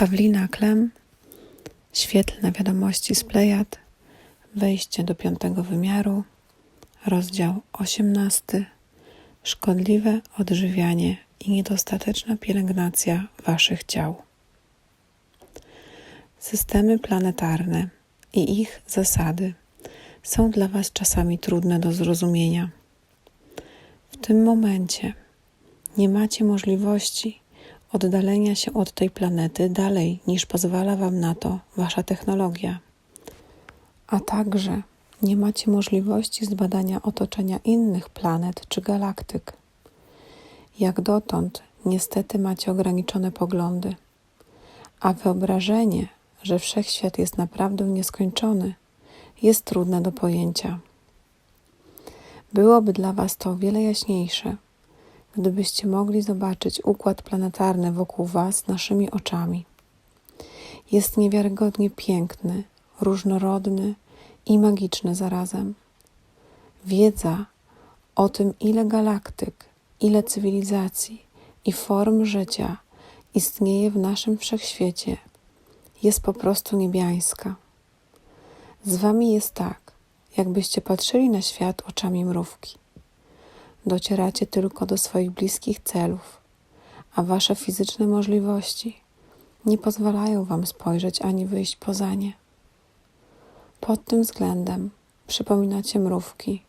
Pawlina Klem, Świetlne wiadomości z Plejad, Wejście do piątego wymiaru, rozdział 18. Szkodliwe odżywianie i niedostateczna pielęgnacja waszych ciał. Systemy planetarne i ich zasady są dla was czasami trudne do zrozumienia. W tym momencie nie macie możliwości oddalenia się od tej planety dalej niż pozwala Wam na to Wasza technologia, a także nie macie możliwości zbadania otoczenia innych planet czy galaktyk. Jak dotąd, niestety, macie ograniczone poglądy, a wyobrażenie, że wszechświat jest naprawdę nieskończony, jest trudne do pojęcia. Byłoby dla Was to wiele jaśniejsze, gdybyście mogli zobaczyć układ planetarny wokół Was naszymi oczami. Jest niewiarygodnie piękny, różnorodny i magiczny zarazem. Wiedza o tym, ile galaktyk, ile cywilizacji i form życia istnieje w naszym wszechświecie, jest po prostu niebiańska. Z Wami jest tak, jakbyście patrzyli na świat oczami mrówki docieracie tylko do swoich bliskich celów, a wasze fizyczne możliwości nie pozwalają wam spojrzeć ani wyjść poza nie. Pod tym względem przypominacie mrówki,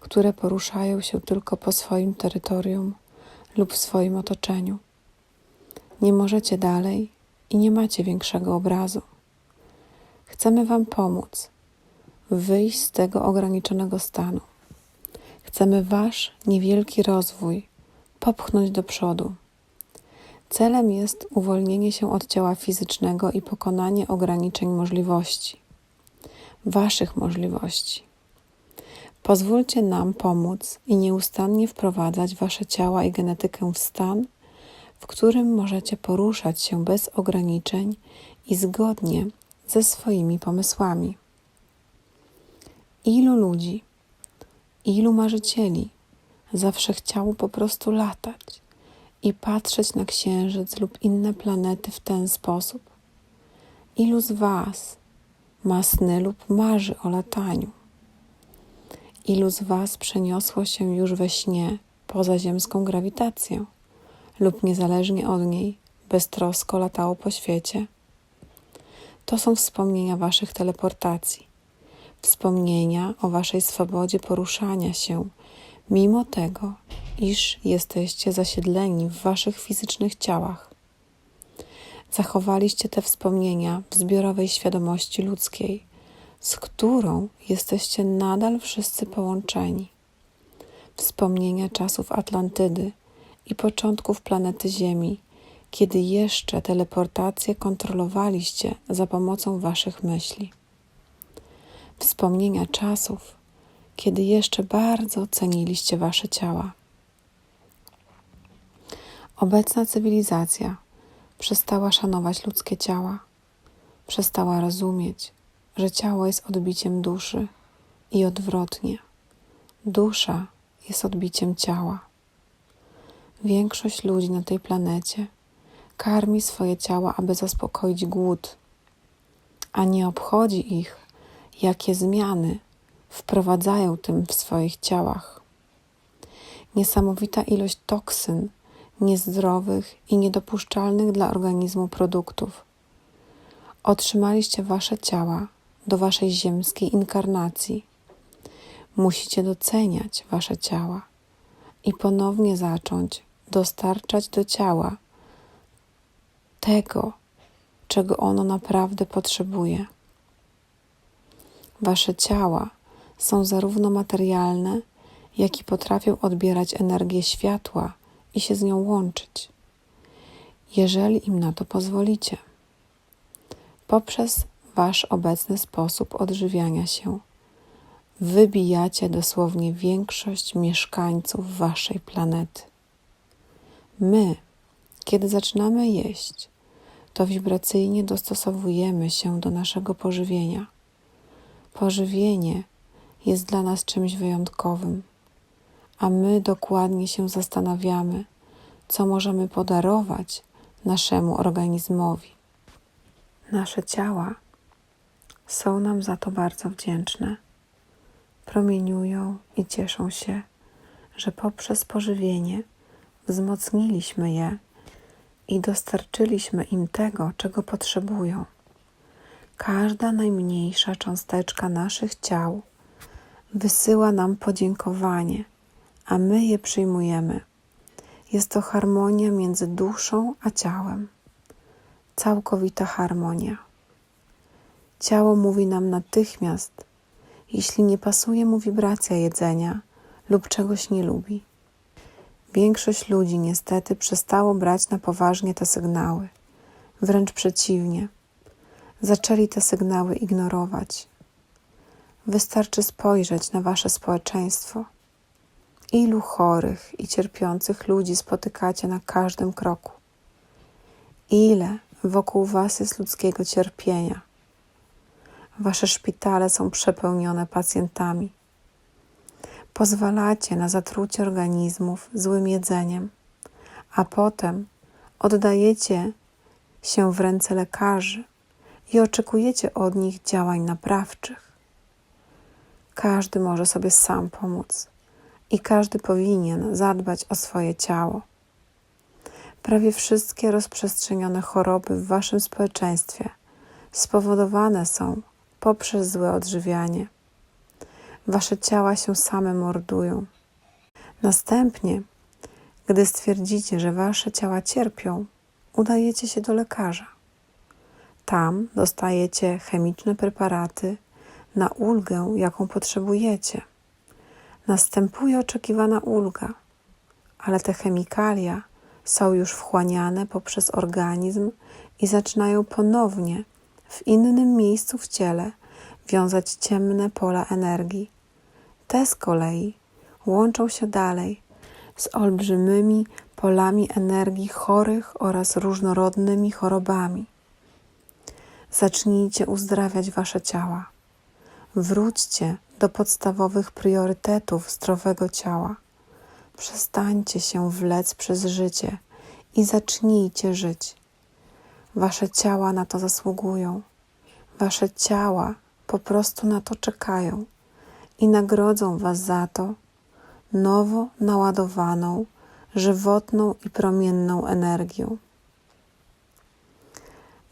które poruszają się tylko po swoim terytorium lub w swoim otoczeniu. Nie możecie dalej i nie macie większego obrazu. Chcemy Wam pomóc wyjść z tego ograniczonego stanu Chcemy Wasz niewielki rozwój popchnąć do przodu. Celem jest uwolnienie się od ciała fizycznego i pokonanie ograniczeń możliwości, Waszych możliwości. Pozwólcie nam pomóc i nieustannie wprowadzać Wasze ciała i genetykę w stan, w którym możecie poruszać się bez ograniczeń i zgodnie ze swoimi pomysłami. Ilu ludzi Ilu marzycieli zawsze chciało po prostu latać i patrzeć na księżyc lub inne planety w ten sposób? Ilu z Was ma sny lub marzy o lataniu? Ilu z Was przeniosło się już we śnie poza ziemską grawitację lub niezależnie od niej beztrosko latało po świecie? To są wspomnienia Waszych teleportacji wspomnienia o Waszej swobodzie poruszania się, mimo tego, iż jesteście zasiedleni w Waszych fizycznych ciałach. Zachowaliście te wspomnienia w zbiorowej świadomości ludzkiej, z którą jesteście nadal wszyscy połączeni. Wspomnienia czasów Atlantydy i początków planety Ziemi, kiedy jeszcze teleportację kontrolowaliście za pomocą Waszych myśli wspomnienia czasów, kiedy jeszcze bardzo ceniliście wasze ciała. Obecna cywilizacja przestała szanować ludzkie ciała, przestała rozumieć, że ciało jest odbiciem duszy i odwrotnie. Dusza jest odbiciem ciała. Większość ludzi na tej planecie karmi swoje ciała, aby zaspokoić głód, a nie obchodzi ich jakie zmiany wprowadzają tym w swoich ciałach. Niesamowita ilość toksyn, niezdrowych i niedopuszczalnych dla organizmu produktów. Otrzymaliście wasze ciała do waszej ziemskiej inkarnacji. Musicie doceniać wasze ciała i ponownie zacząć dostarczać do ciała tego, czego ono naprawdę potrzebuje. Wasze ciała są zarówno materialne, jak i potrafią odbierać energię światła i się z nią łączyć, jeżeli im na to pozwolicie. Poprzez Wasz obecny sposób odżywiania się wybijacie dosłownie większość mieszkańców Waszej planety. My, kiedy zaczynamy jeść, to wibracyjnie dostosowujemy się do naszego pożywienia Pożywienie jest dla nas czymś wyjątkowym, a my dokładnie się zastanawiamy, co możemy podarować naszemu organizmowi. Nasze ciała są nam za to bardzo wdzięczne. Promieniują i cieszą się, że poprzez pożywienie wzmocniliśmy je i dostarczyliśmy im tego, czego potrzebują. Każda najmniejsza cząsteczka naszych ciał wysyła nam podziękowanie, a my je przyjmujemy. Jest to harmonia między duszą a ciałem. Całkowita harmonia. Ciało mówi nam natychmiast, jeśli nie pasuje mu wibracja jedzenia lub czegoś nie lubi. Większość ludzi niestety przestało brać na poważnie te sygnały. Wręcz przeciwnie, zaczęli te sygnały ignorować. Wystarczy spojrzeć na wasze społeczeństwo. Ilu chorych i cierpiących ludzi spotykacie na każdym kroku? Ile wokół was jest ludzkiego cierpienia? Wasze szpitale są przepełnione pacjentami. Pozwalacie na zatrucie organizmów złym jedzeniem, a potem oddajecie się w ręce lekarzy i oczekujecie od nich działań naprawczych. Każdy może sobie sam pomóc i każdy powinien zadbać o swoje ciało. Prawie wszystkie rozprzestrzenione choroby w waszym społeczeństwie spowodowane są poprzez złe odżywianie. Wasze ciała się same mordują. Następnie, gdy stwierdzicie, że wasze ciała cierpią, udajecie się do lekarza. Tam dostajecie chemiczne preparaty na ulgę, jaką potrzebujecie. Następuje oczekiwana ulga, ale te chemikalia są już wchłaniane poprzez organizm i zaczynają ponownie w innym miejscu w ciele wiązać ciemne pola energii. Te z kolei łączą się dalej z olbrzymimi polami energii chorych oraz różnorodnymi chorobami. Zacznijcie uzdrawiać wasze ciała. Wróćcie do podstawowych priorytetów zdrowego ciała. Przestańcie się wlec przez życie i zacznijcie żyć. Wasze ciała na to zasługują. Wasze ciała po prostu na to czekają i nagrodzą Was za to nowo naładowaną, żywotną i promienną energią.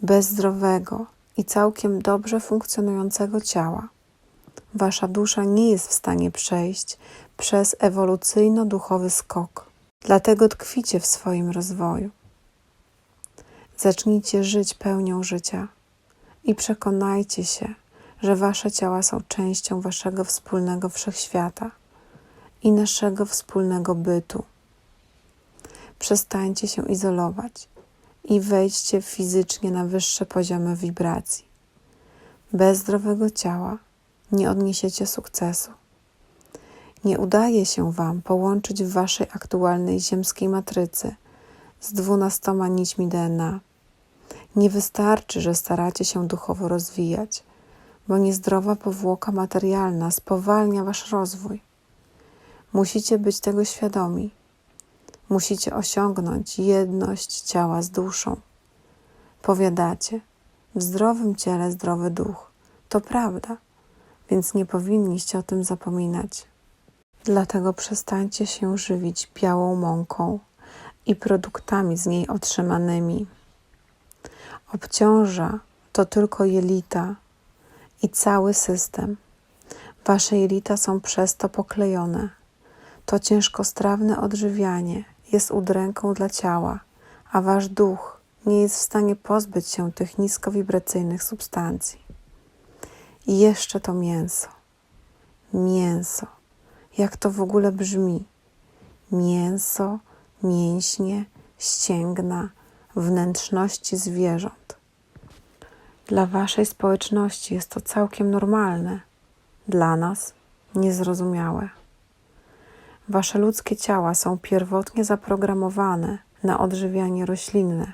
Bez zdrowego i całkiem dobrze funkcjonującego ciała, Wasza dusza nie jest w stanie przejść przez ewolucyjno-duchowy skok. Dlatego tkwicie w swoim rozwoju. Zacznijcie żyć pełnią życia i przekonajcie się, że wasze ciała są częścią waszego wspólnego wszechświata i naszego wspólnego bytu. Przestańcie się izolować i wejdźcie fizycznie na wyższe poziomy wibracji. Bez zdrowego ciała nie odniesiecie sukcesu. Nie udaje się Wam połączyć w Waszej aktualnej ziemskiej matrycy z dwunastoma nićmi DNA. Nie wystarczy, że staracie się duchowo rozwijać, bo niezdrowa powłoka materialna spowalnia Wasz rozwój. Musicie być tego świadomi. Musicie osiągnąć jedność ciała z duszą. Powiadacie, w zdrowym ciele zdrowy duch. To prawda, więc nie powinniście o tym zapominać. Dlatego przestańcie się żywić białą mąką i produktami z niej otrzymanymi. Obciąża to tylko jelita i cały system. Wasze jelita są przez to poklejone. To ciężkostrawne odżywianie jest udręką dla ciała, a wasz duch nie jest w stanie pozbyć się tych niskowibracyjnych substancji. I jeszcze to mięso. Mięso jak to w ogóle brzmi. Mięso, mięśnie, ścięgna, wnętrzności zwierząt. Dla waszej społeczności jest to całkiem normalne, dla nas niezrozumiałe. Wasze ludzkie ciała są pierwotnie zaprogramowane na odżywianie roślinne.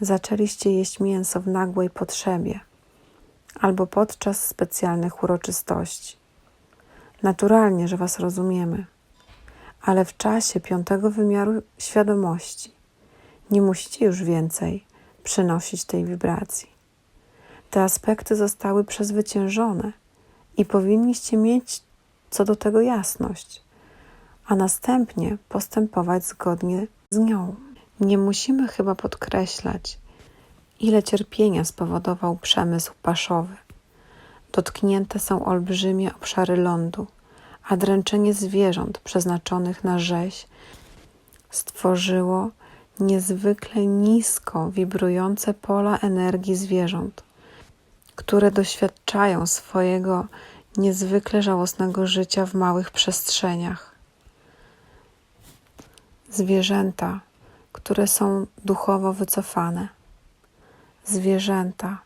Zaczęliście jeść mięso w nagłej potrzebie albo podczas specjalnych uroczystości. Naturalnie, że Was rozumiemy, ale w czasie piątego wymiaru świadomości nie musicie już więcej przynosić tej wibracji. Te aspekty zostały przezwyciężone i powinniście mieć co do tego jasność, a następnie postępować zgodnie z nią. Nie musimy chyba podkreślać, ile cierpienia spowodował przemysł paszowy. Dotknięte są olbrzymie obszary lądu, a dręczenie zwierząt przeznaczonych na rzeź stworzyło niezwykle nisko wibrujące pola energii zwierząt, które doświadczają swojego niezwykle żałosnego życia w małych przestrzeniach. Zwierzęta, które są duchowo wycofane, zwierzęta,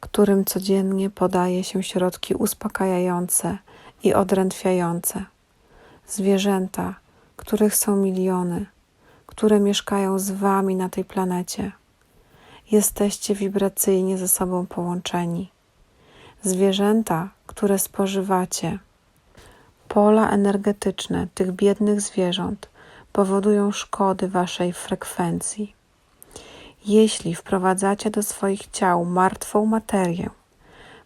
którym codziennie podaje się środki uspokajające i odrętwiające, zwierzęta, których są miliony, które mieszkają z Wami na tej planecie. Jesteście wibracyjnie ze sobą połączeni. Zwierzęta, które spożywacie, pola energetyczne tych biednych zwierząt powodują szkody Waszej frekwencji. Jeśli wprowadzacie do swoich ciał martwą materię,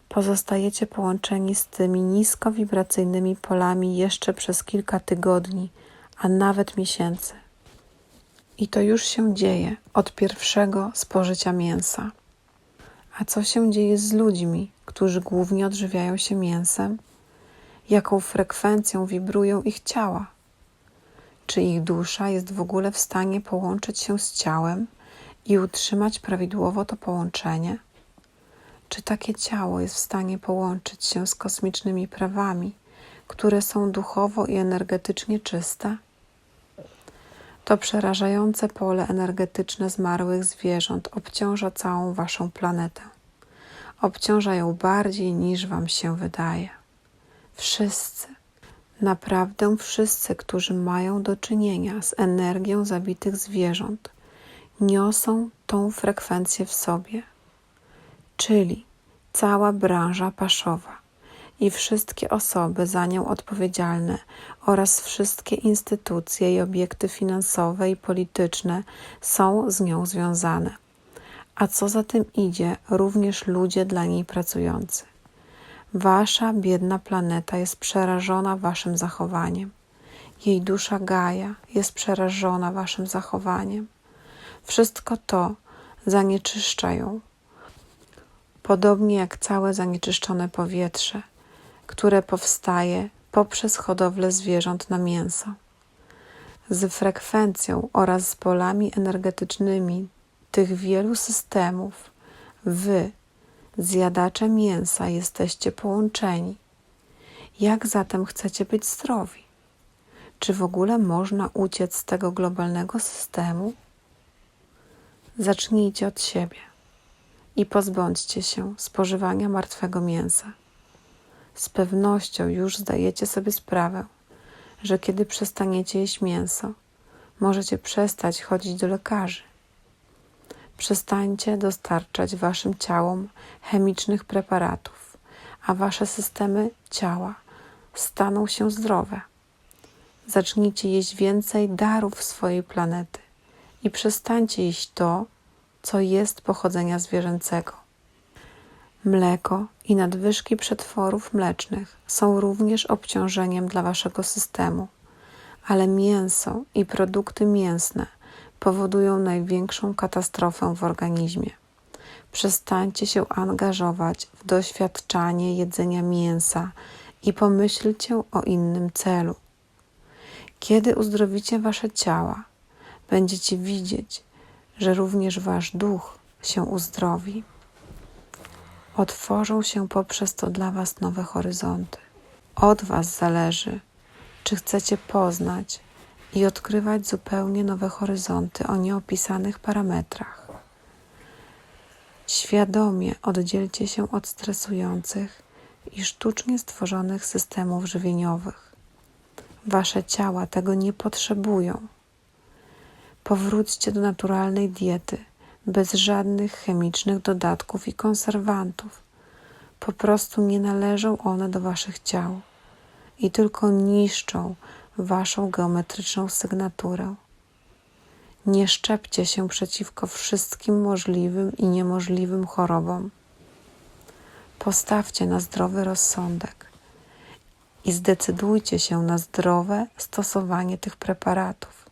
pozostajecie połączeni z tymi niskowibracyjnymi polami jeszcze przez kilka tygodni, a nawet miesięcy. I to już się dzieje od pierwszego spożycia mięsa. A co się dzieje z ludźmi, którzy głównie odżywiają się mięsem? Jaką frekwencją wibrują ich ciała? Czy ich dusza jest w ogóle w stanie połączyć się z ciałem i utrzymać prawidłowo to połączenie? Czy takie ciało jest w stanie połączyć się z kosmicznymi prawami, które są duchowo i energetycznie czyste? To przerażające pole energetyczne zmarłych zwierząt obciąża całą Waszą planetę. Obciąża ją bardziej niż Wam się wydaje. Wszyscy, naprawdę wszyscy, którzy mają do czynienia z energią zabitych zwierząt, niosą tą frekwencję w sobie, czyli cała branża paszowa i wszystkie osoby za nią odpowiedzialne oraz wszystkie instytucje i obiekty finansowe i polityczne są z nią związane. A co za tym idzie, również ludzie dla niej pracujący. Wasza biedna planeta jest przerażona waszym zachowaniem. Jej dusza Gaja jest przerażona waszym zachowaniem. Wszystko to zanieczyszcza ją, podobnie jak całe zanieczyszczone powietrze – które powstaje poprzez hodowlę zwierząt na mięso. Z frekwencją oraz z polami energetycznymi tych wielu systemów, wy, zjadacze mięsa, jesteście połączeni. Jak zatem chcecie być zdrowi? Czy w ogóle można uciec z tego globalnego systemu? Zacznijcie od siebie i pozbądźcie się spożywania martwego mięsa z pewnością już zdajecie sobie sprawę, że kiedy przestaniecie jeść mięso, możecie przestać chodzić do lekarzy. Przestańcie dostarczać waszym ciałom chemicznych preparatów, a wasze systemy ciała staną się zdrowe. Zacznijcie jeść więcej darów swojej planety i przestańcie jeść to, co jest pochodzenia zwierzęcego. Mleko i nadwyżki przetworów mlecznych są również obciążeniem dla waszego systemu, ale mięso i produkty mięsne powodują największą katastrofę w organizmie. Przestańcie się angażować w doświadczanie jedzenia mięsa i pomyślcie o innym celu. Kiedy uzdrowicie wasze ciała, będziecie widzieć, że również wasz duch się uzdrowi otworzą się poprzez to dla Was nowe horyzonty. Od Was zależy, czy chcecie poznać i odkrywać zupełnie nowe horyzonty o nieopisanych parametrach. Świadomie oddzielcie się od stresujących i sztucznie stworzonych systemów żywieniowych. Wasze ciała tego nie potrzebują. Powróćcie do naturalnej diety bez żadnych chemicznych dodatków i konserwantów. Po prostu nie należą one do waszych ciał i tylko niszczą waszą geometryczną sygnaturę. Nie szczepcie się przeciwko wszystkim możliwym i niemożliwym chorobom. Postawcie na zdrowy rozsądek i zdecydujcie się na zdrowe stosowanie tych preparatów.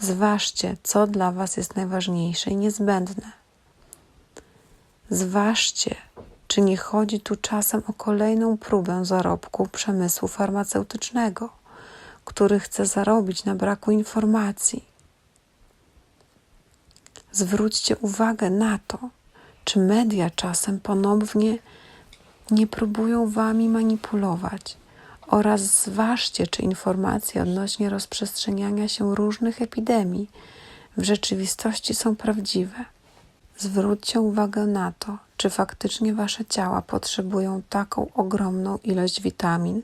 Zważcie, co dla Was jest najważniejsze i niezbędne. Zważcie, czy nie chodzi tu czasem o kolejną próbę zarobku przemysłu farmaceutycznego, który chce zarobić na braku informacji. Zwróćcie uwagę na to, czy media czasem ponownie nie próbują Wami manipulować oraz zważcie, czy informacje odnośnie rozprzestrzeniania się różnych epidemii w rzeczywistości są prawdziwe. Zwróćcie uwagę na to, czy faktycznie Wasze ciała potrzebują taką ogromną ilość witamin,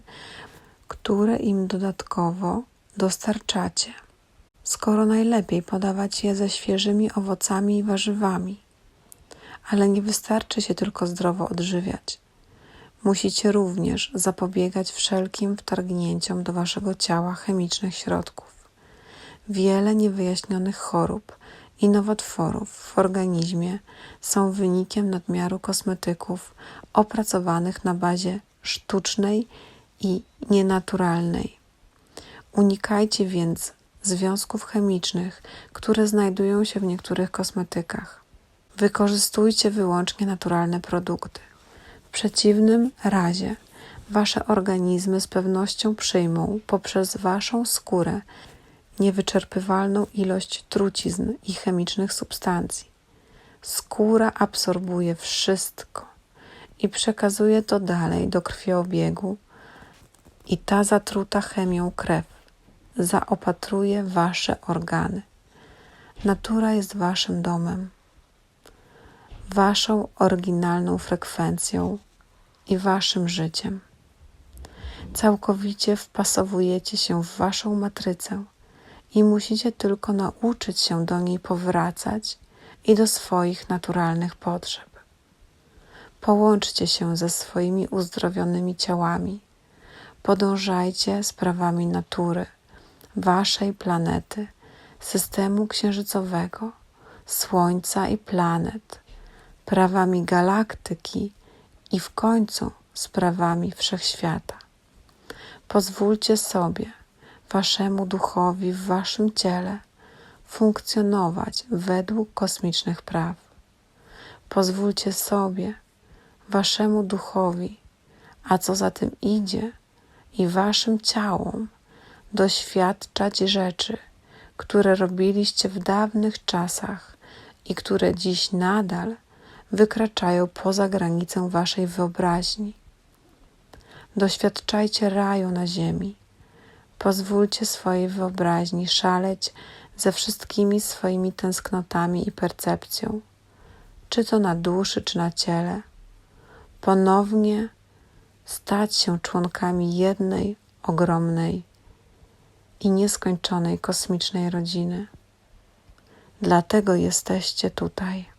które im dodatkowo dostarczacie. Skoro najlepiej podawać je ze świeżymi owocami i warzywami, ale nie wystarczy się tylko zdrowo odżywiać. Musicie również zapobiegać wszelkim wtargnięciom do waszego ciała chemicznych środków. Wiele niewyjaśnionych chorób i nowotworów w organizmie są wynikiem nadmiaru kosmetyków opracowanych na bazie sztucznej i nienaturalnej. Unikajcie więc związków chemicznych, które znajdują się w niektórych kosmetykach. Wykorzystujcie wyłącznie naturalne produkty. W przeciwnym razie Wasze organizmy z pewnością przyjmą poprzez Waszą skórę niewyczerpywalną ilość trucizn i chemicznych substancji. Skóra absorbuje wszystko i przekazuje to dalej do krwiobiegu, i ta zatruta chemią krew zaopatruje Wasze organy. Natura jest Waszym domem, Waszą oryginalną frekwencją i Waszym życiem. Całkowicie wpasowujecie się w Waszą matrycę i musicie tylko nauczyć się do niej powracać i do swoich naturalnych potrzeb. Połączcie się ze swoimi uzdrowionymi ciałami. Podążajcie sprawami natury, Waszej planety, systemu księżycowego, Słońca i planet, prawami galaktyki i w końcu sprawami wszechświata. Pozwólcie sobie waszemu duchowi w waszym ciele funkcjonować według kosmicznych praw. Pozwólcie sobie, waszemu duchowi, a co za tym idzie, i waszym ciałom doświadczać rzeczy, które robiliście w dawnych czasach i które dziś nadal wykraczają poza granicę waszej wyobraźni. Doświadczajcie raju na ziemi Pozwólcie swojej wyobraźni szaleć ze wszystkimi swoimi tęsknotami i percepcją, czy to na duszy, czy na ciele. Ponownie stać się członkami jednej ogromnej i nieskończonej kosmicznej rodziny. Dlatego jesteście tutaj.